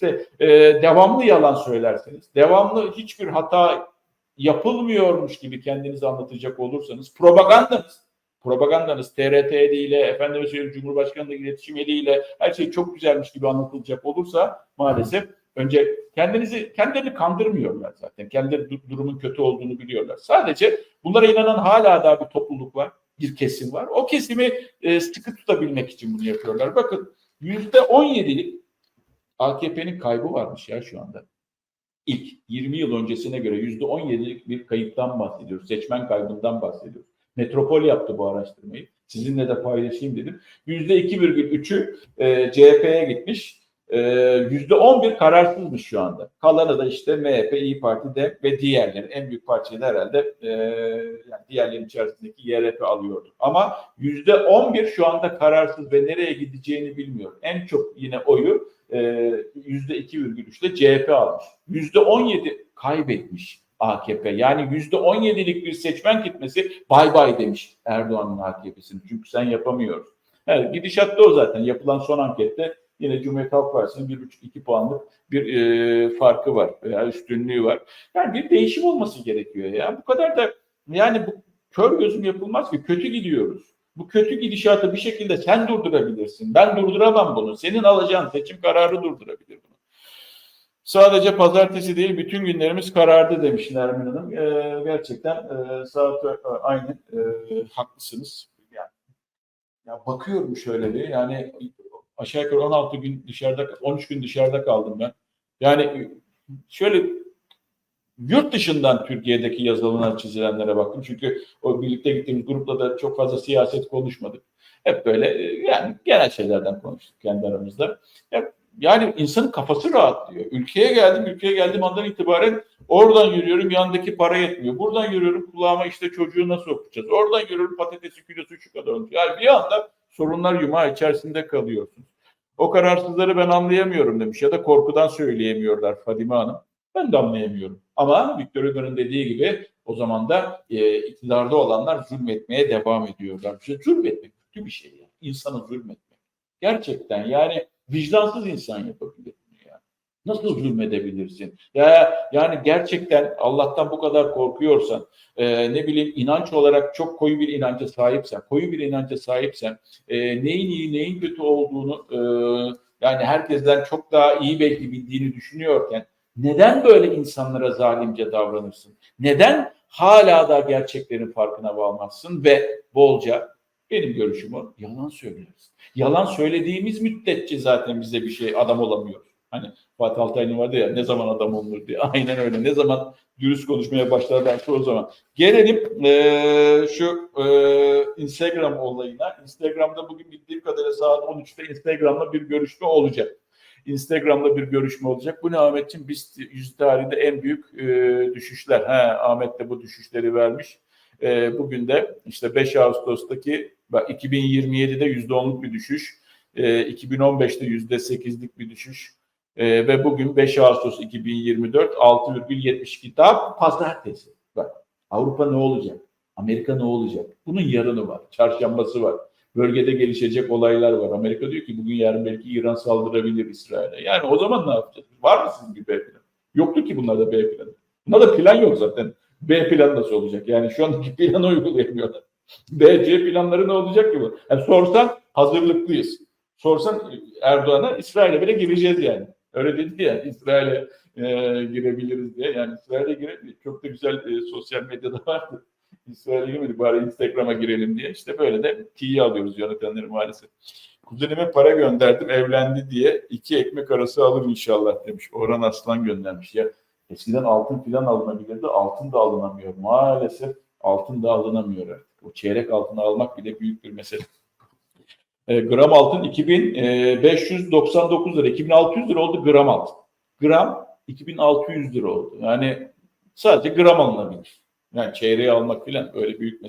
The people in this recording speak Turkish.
işte e, devamlı yalan söylerseniz, devamlı hiçbir hata yapılmıyormuş gibi kendinizi anlatacak olursanız propagandanız propagandanız TRT eliyle, efendime söyleyeyim Cumhurbaşkanı'nın iletişim eliyle her şey çok güzelmiş gibi anlatılacak olursa maalesef önce kendinizi kendilerini kandırmıyorlar zaten. Kendileri du- durumun kötü olduğunu biliyorlar. Sadece bunlara inanan hala daha bir topluluk var, bir kesim var. O kesimi e, sıkı tutabilmek için bunu yapıyorlar. Bakın yüzde 17'lik AKP'nin kaybı varmış ya şu anda. İlk 20 yıl öncesine göre yüzde 17'lik bir kayıptan bahsediyoruz. Seçmen kaybından bahsediyoruz. Metropol yaptı bu araştırmayı. Sizinle de paylaşayım dedim. Yüzde 2,3'ü e, CHP'ye gitmiş. E, Yüzde 11 kararsızmış şu anda. Kalanı da işte MHP, İyi Parti de ve diğerleri. En büyük da herhalde e, yani diğerlerin içerisindeki YRP alıyordu. Ama yüzde 11 şu anda kararsız ve nereye gideceğini bilmiyor. En çok yine oyu e, yüzde 2,3 ile CHP almış. Yüzde 17 kaybetmiş AKP. Yani yüzde 17'lik bir seçmen kitlesi bay bay demiş Erdoğan'ın AKP'sini. Çünkü sen yapamıyoruz. Evet, gidişat da o zaten. Yapılan son ankette yine Cumhuriyet Halk Partisi'nin 1,5-2 puanlık bir e, farkı var veya üstünlüğü var. Yani bir değişim olması gerekiyor ya. Bu kadar da yani bu kör gözüm yapılmaz ki kötü gidiyoruz. Bu kötü gidişatı bir şekilde sen durdurabilirsin. Ben durduramam bunu. Senin alacağın seçim kararı durdurabilir bunu. Sadece pazartesi değil bütün günlerimiz karardı demiş Nermin Hanım. Ee, gerçekten e, saat e, aynı e, haklısınız. Yani, ya bakıyorum şöyle bir yani aşağı yukarı 16 gün dışarıda 13 gün dışarıda kaldım ben. Yani şöyle yurt dışından Türkiye'deki yazılanlar çizilenlere baktım. Çünkü o birlikte gittiğimiz grupla da çok fazla siyaset konuşmadık. Hep böyle e, yani genel şeylerden konuştuk kendi aramızda. Hep yani insanın kafası rahatlıyor. Ülkeye geldim, ülkeye geldiğim andan itibaren oradan yürüyorum, yandaki para yetmiyor. Buradan yürüyorum, kulağıma işte çocuğu nasıl okutacağız? Oradan yürüyorum, patatesin kilosu şu kadar olmuş. Yani bir anda sorunlar yumağı içerisinde kalıyorsunuz. O kararsızları ben anlayamıyorum demiş ya da korkudan söyleyemiyorlar Fadime Hanım. Ben de anlayamıyorum. Ama Victor Hugo'nun dediği gibi o zaman da e, iktidarda olanlar zulmetmeye devam ediyorlar. İşte zulmetmek kötü bir şey. Yani. İnsana zulmetmek. Gerçekten yani vicdansız insan yapabilir. Nasıl zulmedebilirsin? Ya yani gerçekten Allah'tan bu kadar korkuyorsan, e, ne bileyim inanç olarak çok koyu bir inanca sahipsen, koyu bir inanca sahipsen, e, neyin iyi neyin kötü olduğunu e, yani herkesten çok daha iyi belki bildiğini düşünüyorken neden böyle insanlara zalimce davranırsın? Neden hala da gerçeklerin farkına varmazsın ve bolca benim görüşüm o yalan söyleriz. Yalan söylediğimiz müddetçe zaten bize bir şey adam olamıyoruz. Hani Fatih Altaylı'nın vardı ya ne zaman adam olunur diye. Aynen öyle. Ne zaman dürüst konuşmaya başlarlarsa o zaman. Gelelim e, şu e, Instagram olayına. Instagram'da bugün bildiğim kadarıyla saat 13'te Instagram'da bir görüşme olacak. Instagram'da bir görüşme olacak. Bu ne Ahmetciğim? Biz yüz tarihinde en büyük e, düşüşler. He, Ahmet de bu düşüşleri vermiş. E, bugün de işte 5 Ağustos'taki bak 2027'de %10'luk bir düşüş. E, 2015'te %8'lik bir düşüş. E, ve bugün 5 Ağustos 2024 6,72 daha pazartesi. Bak Avrupa ne olacak? Amerika ne olacak? Bunun yarını var. Çarşambası var. Bölgede gelişecek olaylar var. Amerika diyor ki bugün yarın belki İran saldırabilir İsrail'e. Yani o zaman ne yapacağız? Var mı sizin bir B planı? Yoktu ki bunlarda B planı. Bunlarda plan yok zaten. B plan nasıl olacak? Yani şu andaki planı uygulayamıyorlar. B, C planları ne olacak ki bu? Yani sorsan hazırlıklıyız. Sorsan Erdoğan'a İsrail'e bile gireceğiz yani. Öyle dedi ya İsrail'e e, girebiliriz diye. Yani İsrail'e girebiliriz. Çok da güzel e, sosyal medyada vardı. İsrail'e girmedik bari Instagram'a girelim diye. İşte böyle de tiye alıyoruz yönetenleri maalesef. Kuzenime para gönderdim evlendi diye iki ekmek arası alır inşallah demiş. Orhan Aslan göndermiş ya. Eskiden altın filan alınabilirdi. Altın da alınamıyor. Maalesef altın da alınamıyor. O çeyrek altını almak bile büyük bir mesele. E, gram altın 2599 lira. 2600 lira oldu gram altın. Gram 2600 lira oldu. Yani sadece gram alınabilir. Yani çeyreği almak filan öyle büyük mesele.